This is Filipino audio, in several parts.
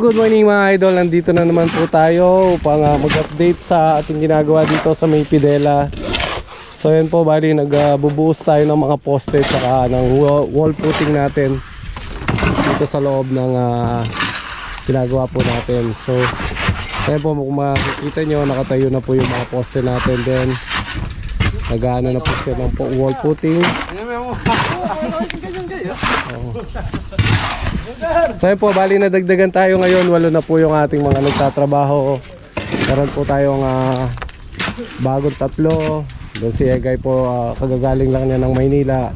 good morning mga idol. Nandito na naman po tayo upang ah, mag-update sa ating ginagawa dito sa May Pidela. So yun po, bali nagbubuhos tayo ng mga poste at ng wa- wall footing natin dito sa loob ng ah, ginagawa po natin. So, ayun po kung makikita nyo, nakatayo na po yung mga poste natin. Then, nag-ano na po siya ng wall footing. So po, bali nadagdagan tayo ngayon. Walo na po yung ating mga nagtatrabaho. Meron po tayong ah, bagong tatlo. Doon si Egay po, ah, kagagaling lang niya ng Maynila.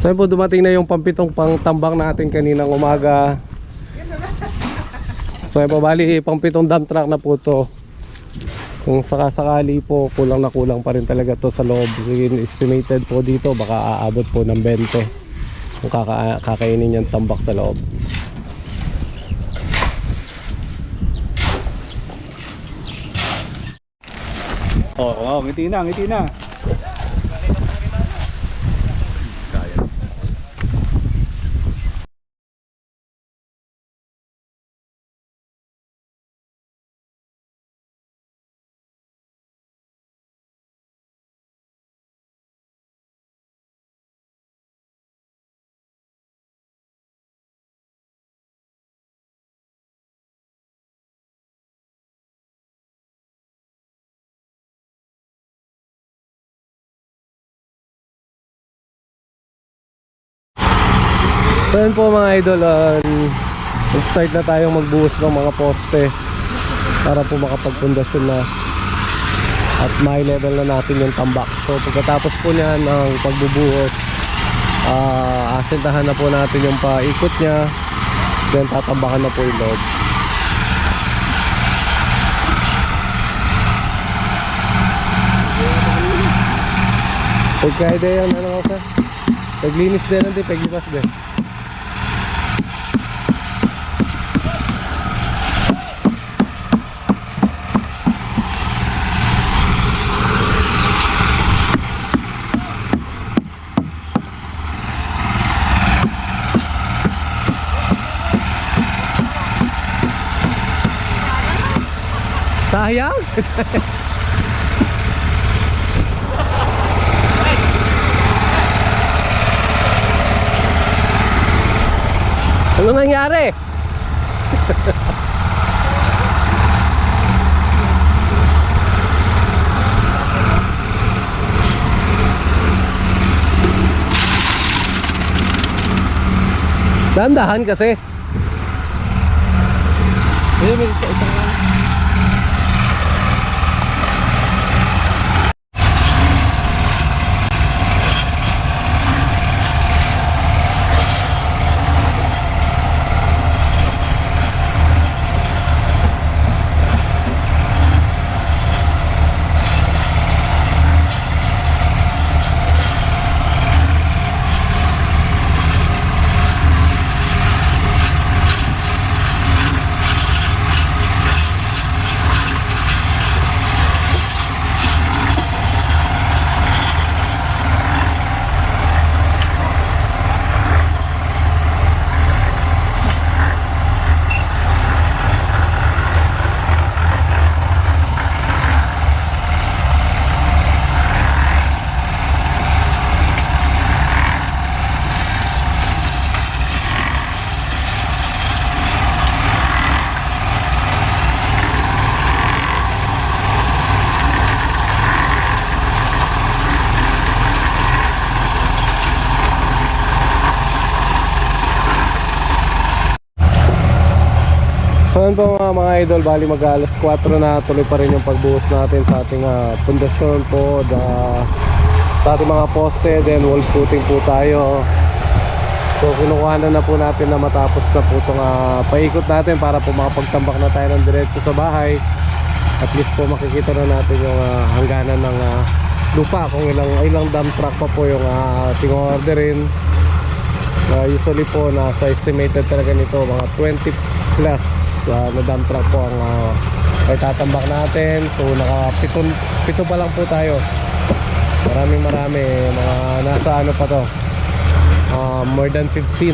So po, dumating na yung pampitong pang tambang natin kaninang umaga. So po, bali pampitong dump truck na po to. Kung sakasakali po, kulang na kulang pa rin talaga to sa loob. Sige, Estimated po dito, baka aabot po ng 20 kung kaka kakainin yung tambak sa loob. Oo, oh, ngiti na, ngiti na. So yun po mga idol, uh, start na tayong magbuhos ng mga poste para po makapagpundasyon na at may level na natin yung tambak. So pagkatapos po niya ng pagbubuhos, uh, asintahan na po natin yung paikot niya, then tatambakan na po yung loob. Pagka ide yan, ano ko sa? Paglinis din hindi, paglipas din. Sayang! Ano nangyari? Dandahan kasi. Ayun, may isa isang lang. So yun po mga, mga idol, bali mag alas 4 na tuloy pa rin yung pagbuhos natin sa ating ah, pundasyon po, da, sa ating mga poste, then wall footing po tayo. So kinukuha na na po natin na matapos na po itong ah, paikot natin para po makapagtambak na tayo ng diretso sa bahay. At least po makikita na natin yung ah, hangganan ng ah, lupa kung ilang ilang dump truck pa po yung ah, ating orderin. Uh, usually po nasa estimated talaga nito mga 20 plus uh, na dump truck po ang uh, ay tatambak natin so naka pito, pito pa lang po tayo Maraming marami. Mga nasa ano pa to. Ah, more than 15.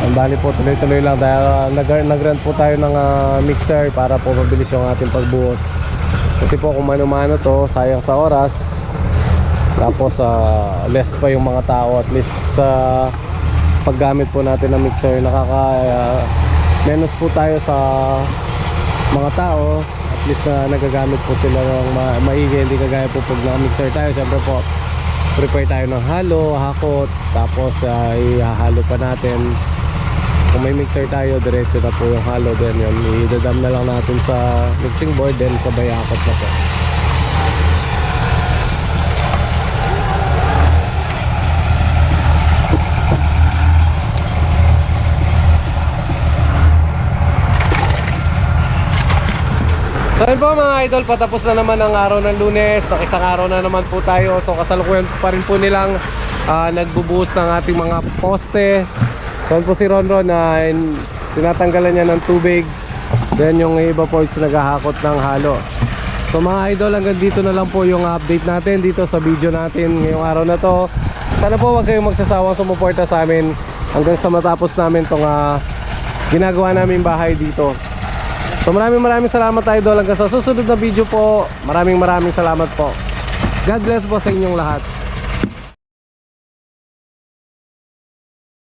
Ang bali po tuloy-tuloy lang dahil nag nag-rent po tayo ng ah, mixer para po mabilis yung ating pagbuhos. Kasi po kung mano-mano to, sayang sa oras. Tapos ah, less pa yung mga tao. At least sa paggamit po natin ng mixer nakaka ah, menos po tayo sa mga tao. At least na nagagamit po sila ng ma maigi. Hindi kagaya po pag naka-mixer tayo. Syempre po prepare tayo ng halo, hakot. Tapos ah, ihahalo pa natin kung may mixer tayo diretso na po yung halo then yun. Idadam na lang natin sa mixing board then sabay hakot na po. So yun po mga idol, patapos na naman ang araw ng lunes. Nakisang araw na naman po tayo. So kasalukuyan pa rin po nilang ah, nagbubuhos ng ating mga poste Yun po si Ronron na in- tinatanggalan niya ng tubig Then yung iba po is naghahakot ng halo So mga idol, hanggang dito na lang po yung update natin dito sa video natin ngayong araw na to Sana po wag kayong magsasawang sumuporta sa amin Hanggang sa matapos namin tong ah, ginagawa namin bahay dito So maraming maraming salamat idol hanggang sa susunod na video po. Maraming maraming salamat po. God bless po sa inyong lahat.